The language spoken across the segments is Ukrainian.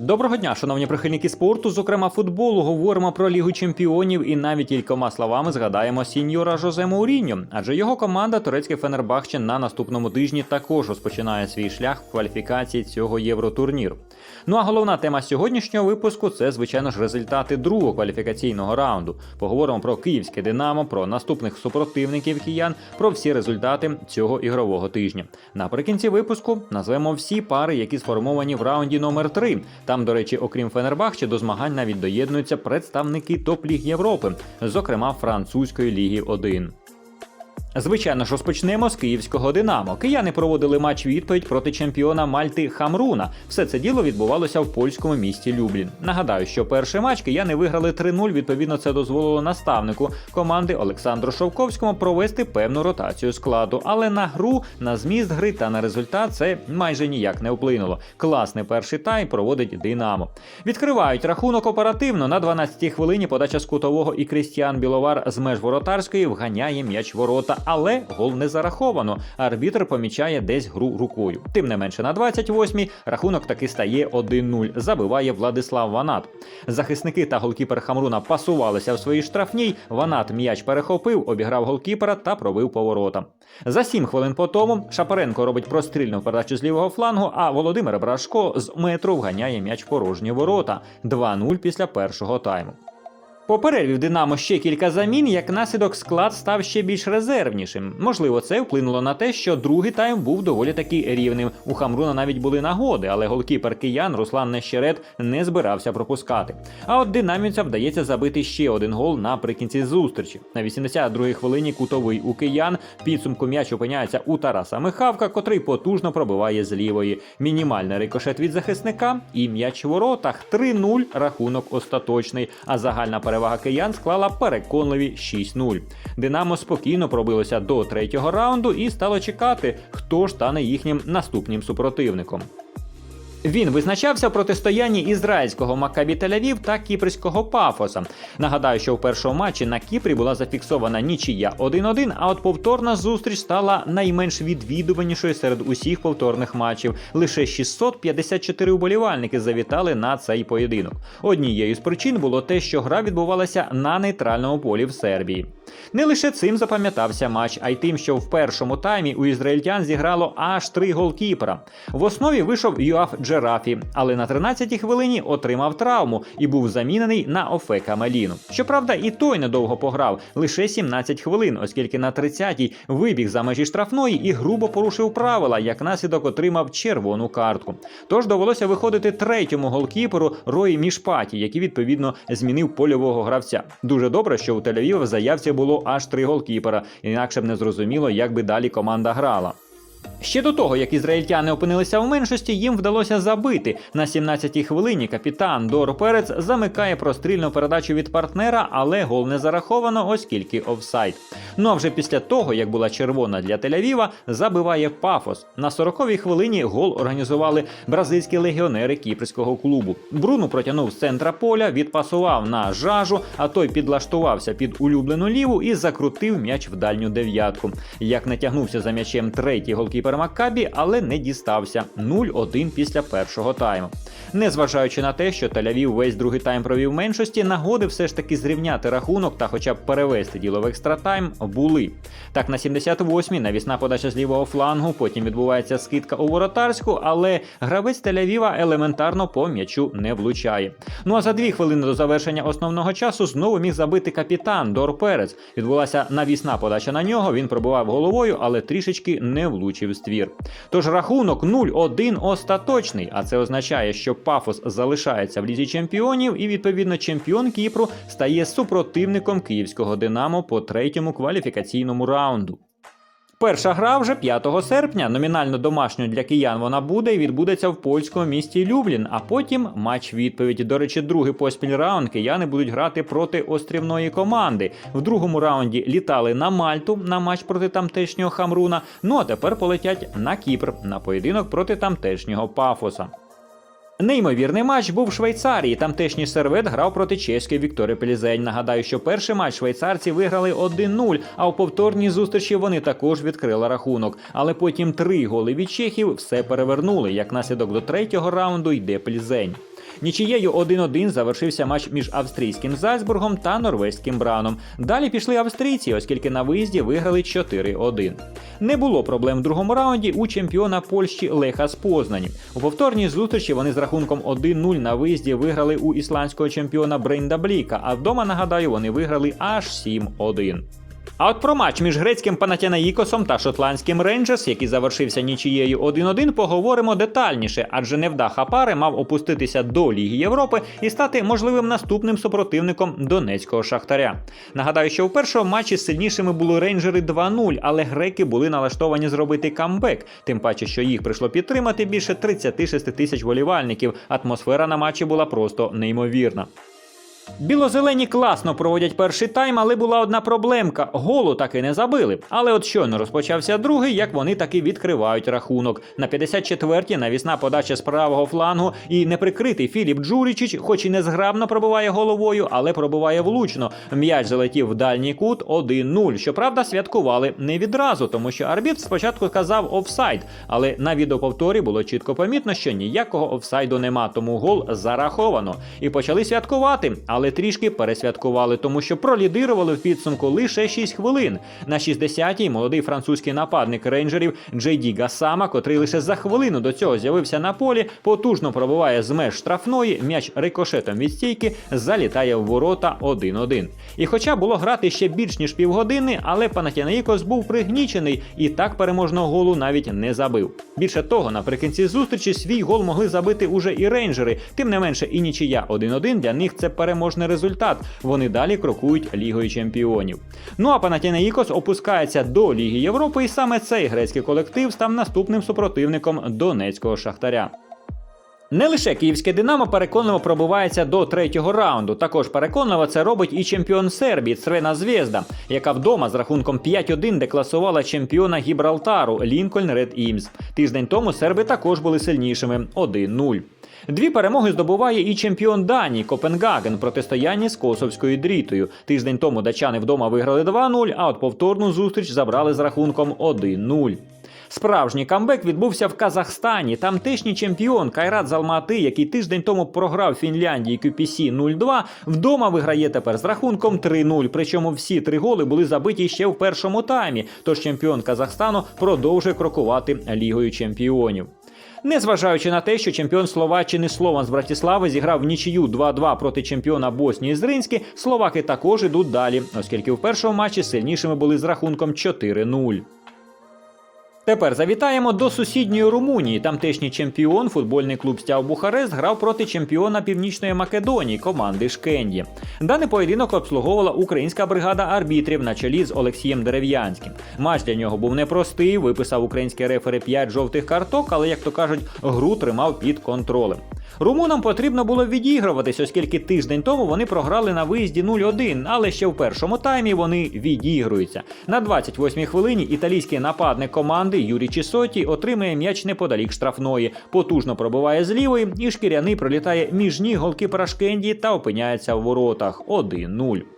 Доброго дня, шановні прихильники спорту, зокрема футболу. Говоримо про Лігу чемпіонів і навіть кількома словами згадаємо сіньора Жозе Мауріньо, адже його команда турецький Фенербахче на наступному тижні також розпочинає свій шлях в кваліфікації цього євротурніру. Ну а головна тема сьогоднішнього випуску це, звичайно ж, результати другого кваліфікаційного раунду. Поговоримо про київське Динамо, про наступних супротивників киян, про всі результати цього ігрового тижня. Наприкінці випуску назвемо всі пари, які сформовані в раунді номер 3 Там, до речі, окрім Фенербахче, до змагань навіть доєднуються представники топ-ліг Європи, зокрема французької ліги 1. Звичайно ж, розпочнемо з київського Динамо. Кияни проводили матч відповідь проти чемпіона Мальти Хамруна. Все це діло відбувалося в польському місті Люблін. Нагадаю, що перший матч кияни виграли 3-0. Відповідно, це дозволило наставнику команди Олександру Шовковському провести певну ротацію складу. Але на гру, на зміст гри та на результат це майже ніяк не вплинуло. Класний перший тайм проводить Динамо. Відкривають рахунок оперативно на 12-й хвилині. Подача з кутового і Крістіан Біловар з меж воротарської вганяє м'яч ворота але гол не зараховано. Арбітр помічає десь гру рукою. Тим не менше, на 28-й рахунок таки стає 1-0. Забиває Владислав Ванат. Захисники та голкіпер Хамруна пасувалися в своїй штрафній. Ванат м'яч перехопив, обіграв голкіпера та пробив поворотом. За 7 хвилин по тому Шапаренко робить прострільну передачу з лівого флангу, а Володимир Брашко з метру вганяє м'яч в порожні ворота. 2-0 після першого тайму. По перерві в Динамо ще кілька замін, як наслідок склад став ще більш резервнішим. Можливо, це вплинуло на те, що другий тайм був доволі таки рівним. У Хамруна навіть були нагоди, але голкіпер киян Руслан Нещерет не збирався пропускати. А от динамівцям вдається забити ще один гол наприкінці зустрічі. На 82-й хвилині кутовий у киян підсумку м'яч опиняється у Тараса Михавка, котрий потужно пробиває з лівої. Мінімальний рикошет від захисника і м'яч в воротах 3-0 рахунок остаточний. А загальна перевага перевага киян склала переконливі 6-0. Динамо спокійно пробилося до третього раунду і стало чекати, хто ж стане їхнім наступним супротивником. Він визначався в протистоянні ізраїльського Макабі Тель-Авів та кіпрського Пафоса. Нагадаю, що в першому матчі на Кіпрі була зафіксована нічия 1-1, а от повторна зустріч стала найменш відвідуванішою серед усіх повторних матчів. Лише 654 уболівальники завітали на цей поєдинок. Однією з причин було те, що гра відбувалася на нейтральному полі в Сербії. Не лише цим запам'ятався матч, а й тим, що в першому таймі у ізраїльтян зіграло аж три голкіпера. В основі вийшов Юаф Джерафі, але на 13-й хвилині отримав травму і був замінений на Офека Маліну. Щоправда, і той недовго пограв лише 17 хвилин, оскільки на 30-й вибіг за межі штрафної і грубо порушив правила, як наслідок отримав червону картку. Тож довелося виходити третьому голкіперу Рої Мішпаті, який відповідно змінив польового гравця. Дуже добре, що у Тель-Авів в заявці було аж три голкіпера, інакше б не зрозуміло, як би далі команда грала. Ще до того, як ізраїльтяни опинилися в меншості, їм вдалося забити. На 17-й хвилині капітан Дор Перець замикає прострільну передачу від партнера, але гол не зараховано, оскільки офсайд. Ну а вже після того, як була червона для Тель-Авіва, забиває пафос. На 40-й хвилині гол організували бразильські легіонери кіпрського клубу. Бруну протягнув з центра поля, відпасував на жажу, а той підлаштувався під улюблену ліву і закрутив м'яч в дальню дев'ятку. Як натягнувся за м'ячем третій голкіпер Маккабі, але не дістався 0-1 після першого тайму. Незважаючи на те, що Тель-Авів весь другий тайм провів меншості, нагоди все ж таки зрівняти рахунок та хоча б перевести діло в екстратайм були. Так, на 78-й навісна подача з лівого флангу, потім відбувається скидка у воротарську, але гравець Тель-Авіва елементарно по м'ячу не влучає. Ну а за дві хвилини до завершення основного часу знову міг забити капітан Дор Перець. Відбулася навісна подача на нього. Він пробував головою, але трішечки не влучив ствір. Тож рахунок 0-1 остаточний, а це означає, що Пафос залишається в лізі чемпіонів, і відповідно чемпіон Кіпру стає супротивником київського Динамо по третьому кваліфікаційному раунду. Перша гра вже 5 серпня. Номінально домашньою для киян вона буде і відбудеться в польському місті Люблін. А потім матч відповіді. До речі, другий поспіль раунд кияни будуть грати проти острівної команди. В другому раунді літали на Мальту на матч проти тамтешнього Хамруна. Ну а тепер полетять на Кіпр на поєдинок проти тамтешнього Пафоса. Неймовірний матч був в Швейцарії. Тамтешній сервет грав проти чеської Вікторії Плізень. Нагадаю, що перший матч швейцарці виграли 1-0, а у повторній зустрічі вони також відкрили рахунок. Але потім три голи від чехів все перевернули. Як наслідок до третього раунду йде Плізень. Нічією 1-1 завершився матч між австрійським Зальцбургом та норвезьким Браном. Далі пішли австрійці, оскільки на виїзді виграли 4-1. Не було проблем в другому раунді у чемпіона Польщі Леха з Познані. У повторній зустрічі вони з рахунком 1-0 на виїзді виграли у ісландського чемпіона Брейнда Бліка, а вдома, нагадаю, вони виграли аж 7-1. А от про матч між грецьким Панатянаїкосом та шотландським Рейнджерс, який завершився нічією 1-1, поговоримо детальніше, адже невдаха пари мав опуститися до Ліги Європи і стати можливим наступним супротивником донецького шахтаря. Нагадаю, що в першому матчі сильнішими були рейнджери 2-0, але греки були налаштовані зробити камбек, тим паче, що їх прийшло підтримати більше 36 тисяч волівальників. Атмосфера на матчі була просто неймовірна. Білозелені класно проводять перший тайм, але була одна проблемка: голу таки не забили. Але от щойно розпочався другий, як вони таки відкривають рахунок. На 54-й навісна подача з правого флангу і неприкритий Філіп Джурічич, хоч і незграбно пробиває головою, але пробиває влучно. М'яч залетів в дальній кут 1-0. Щоправда, святкували не відразу, тому що арбітр спочатку казав офсайд, але на відеоповторі було чітко помітно, що ніякого офсайду нема, тому гол зараховано. І почали святкувати але трішки пересвяткували, тому що пролідирували в підсумку лише 6 хвилин. На 60-й молодий французький нападник рейнджерів Джей Ді Гасама, котрий лише за хвилину до цього з'явився на полі, потужно пробиває з меж штрафної, м'яч рикошетом від стійки залітає в ворота 1-1. І хоча було грати ще більш ніж півгодини, але Панатянаїкос був пригнічений і так переможного голу навіть не забив. Більше того, наприкінці зустрічі свій гол могли забити уже і рейнджери. Тим не менше, і нічия 1-1 для них це переможний результат. Вони далі крокують Лігою чемпіонів. Ну а Панатянаїкос опускається до Ліги Європи, і саме цей грецький колектив став наступним супротивником донецького шахтаря. Не лише київське Динамо переконливо пробивається до третього раунду. Також переконливо це робить і чемпіон Сербії Црена Звєзда, яка вдома з рахунком 5-1 декласувала чемпіона Гібралтару Лінкольн Ред Імс. Тиждень тому серби також були сильнішими 1-0. Дві перемоги здобуває і чемпіон Данії Копенгаген в протистоянні з Косовською дрітою. Тиждень тому дачани вдома виграли 2-0, а от повторну зустріч забрали з рахунком 1-0. Справжній камбек відбувся в Казахстані. Тамтешній чемпіон Кайрат Залмати, який тиждень тому програв Фінляндії QPC 0-2, вдома виграє тепер з рахунком 3-0. Причому всі три голи були забиті ще в першому таймі. Тож чемпіон Казахстану продовжує крокувати лігою чемпіонів. Незважаючи на те, що чемпіон Словаччини Слован з Братіслави зіграв в нічию 2-2 проти чемпіона Боснії Зринські, словаки також ідуть далі, оскільки в першому матчі сильнішими були з рахунком 4-0. Тепер завітаємо до сусідньої Румунії. Тамтешній чемпіон, футбольний клуб Стяв Бухарест, грав проти чемпіона Північної Македонії команди Шкенді. Даний поєдинок обслуговувала українська бригада арбітрів на чолі з Олексієм Дерев'янським. Матч для нього був непростий. Виписав український рефери 5 жовтих карток, але як то кажуть, гру тримав під контролем. Румунам потрібно було відігруватись, оскільки тиждень тому вони програли на виїзді 0-1, але ще в першому таймі вони відігруються. На 28-й хвилині італійський нападник команди Юрій Чісоті отримує м'яч неподалік штрафної, потужно пробиває з лівої, і шкіряний пролітає між ніг голки Шкенді та опиняється в воротах 1-0.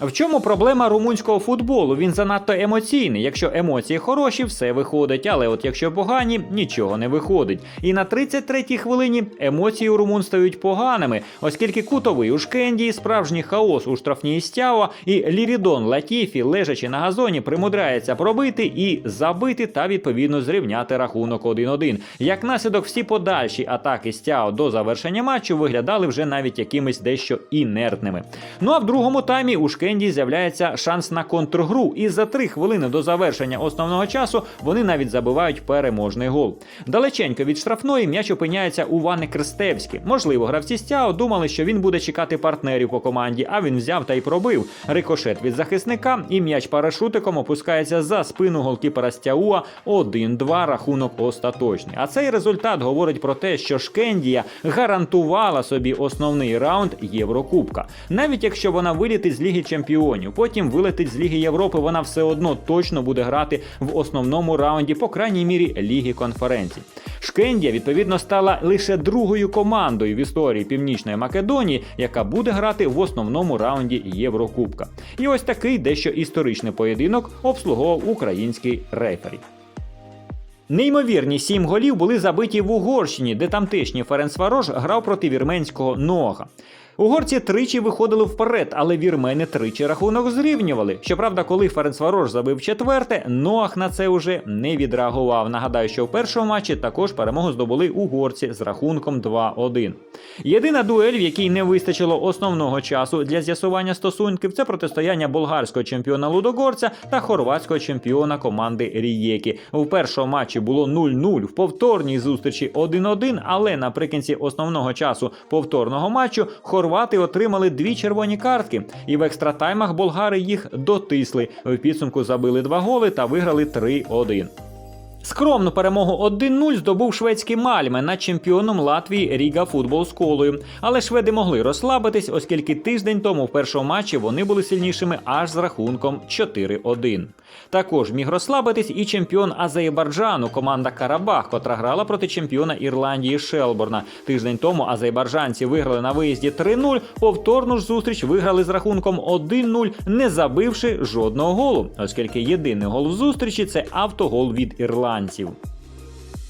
В чому проблема румунського футболу? Він занадто емоційний. Якщо емоції хороші, все виходить. Але от якщо погані, нічого не виходить. І на 33-й хвилині емоції у румун стають поганими, оскільки кутовий у Шкенді, справжній хаос у штрафній стява, і Лірідон Латіфі, лежачи на газоні, примудряється пробити і забити та відповідно зрівняти рахунок 1-1. Як наслідок, всі подальші атаки стяо до завершення матчу виглядали вже навіть якимись дещо інертними. Ну а в другому таймі у Шкенді Кенді з'являється шанс на контргру, і за три хвилини до завершення основного часу вони навіть забивають переможний гол. Далеченько від штрафної м'яч опиняється у Вани Крестевські. Можливо, гравці Стяо думали, що він буде чекати партнерів по команді, а він взяв та й пробив. Рикошет від захисника, і м'яч парашутиком опускається за спину голкіпера Стяуа 1-2 рахунок остаточний. А цей результат говорить про те, що Шкендія гарантувала собі основний раунд Єврокубка. Навіть якщо вона вилітить з ліги чемпіонів. Потім вилетить з Ліги Європи. Вона все одно точно буде грати в основному раунді, по крайній мірі, Ліги конференцій. Шкендія, відповідно, стала лише другою командою в історії Північної Македонії, яка буде грати в основному раунді Єврокубка. І ось такий дещо історичний поєдинок обслуговував український рефері. Неймовірні сім голів були забиті в Угорщині, де тамтешній Ференцварош грав проти вірменського Ноага. Угорці тричі виходили вперед, але вірмени тричі рахунок зрівнювали. Щоправда, коли Ференцварош забив четверте, Ноах на це уже не відреагував. Нагадаю, що в першому матчі також перемогу здобули угорці з рахунком 2-1. Єдина дуель, в якій не вистачило основного часу для з'ясування стосунків, це протистояння болгарського чемпіона Лудогорця та хорватського чемпіона команди Рієкі. У першому матчі було 0-0, в повторній зустрічі 1-1, але наприкінці основного часу повторного матчу хорвати отримали дві червоні картки, і в екстратаймах болгари їх дотисли. В підсумку забили два голи та виграли 3-1. Скромну перемогу 1-0 здобув шведський Мальме над чемпіоном Латвії Ріга Футбол з колою. Але шведи могли розслабитись, оскільки тиждень тому в першому матчі вони були сильнішими аж з рахунком 4-1. Також міг розслабитись і чемпіон Азербайджану, команда Карабах, котра грала проти чемпіона Ірландії Шелборна. Тиждень тому азербайджанці виграли на виїзді 3-0. Повторну ж зустріч виграли з рахунком 1-0, не забивши жодного голу, оскільки єдиний гол в зустрічі це автогол від Một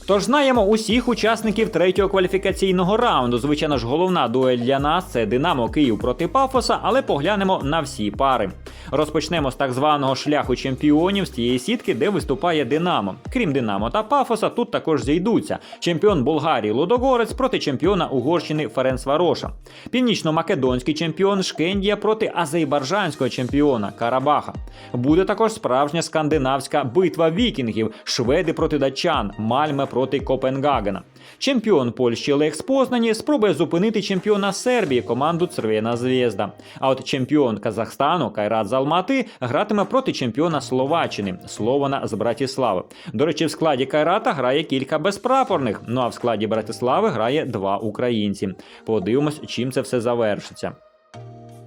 Тож знаємо усіх учасників третього кваліфікаційного раунду. Звичайно ж, головна дуель для нас це Динамо Київ проти Пафоса, але поглянемо на всі пари. Розпочнемо з так званого шляху чемпіонів з тієї сітки, де виступає Динамо. Крім Динамо та Пафоса, тут також зійдуться чемпіон Болгарії Лудогорець проти чемпіона Угорщини Ференцвароша, північно-македонський чемпіон Шкендія проти азербайджанського чемпіона Карабаха. Буде також справжня скандинавська битва вікінгів, шведи проти датчан, Мальме проти Копенгагена. Чемпіон Польщі Лекс Познані спробує зупинити чемпіона Сербії команду Цервена Звєзда. А от чемпіон Казахстану Кайрат Залмати гратиме проти чемпіона Словаччини Слована з Братіслави. До речі, в складі Кайрата грає кілька безпрапорних. Ну а в складі Братислави грає два українці. Подивимось, чим це все завершиться.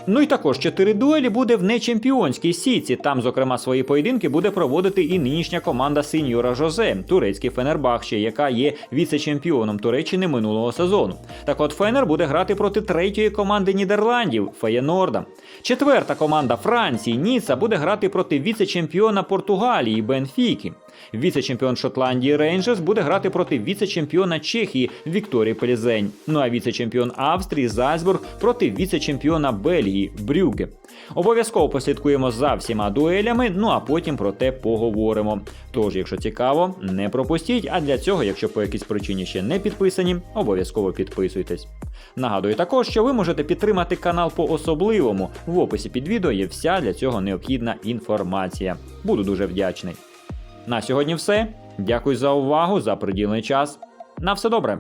Ну і також чотири дуелі буде в нечемпіонській сіці. Там, зокрема, свої поєдинки буде проводити і нинішня команда сеньора Жозе, турецький Фенербахче, яка є віце-чемпіоном Туреччини минулого сезону. Так от Фенер буде грати проти третьої команди Нідерландів Феєнорда. Четверта команда Франції Ніца буде грати проти віце-чемпіона Португалії Бенфіки. Віце-чемпіон Шотландії Рейнджерс буде грати проти віце-чемпіона Чехії Вікторії Пелізень. Ну а віце-чемпіон Австрії Зальцбург проти віце-чемпіона Бельгії Брюге. Обов'язково послідкуємо за всіма дуелями, ну а потім про те поговоримо. Тож, якщо цікаво, не пропустіть. А для цього, якщо по якійсь причині ще не підписані, обов'язково підписуйтесь. Нагадую також, що ви можете підтримати канал по особливому. В описі під відео є вся для цього необхідна інформація. Буду дуже вдячний. На сьогодні все. Дякую за увагу, за приділений час. На все добре.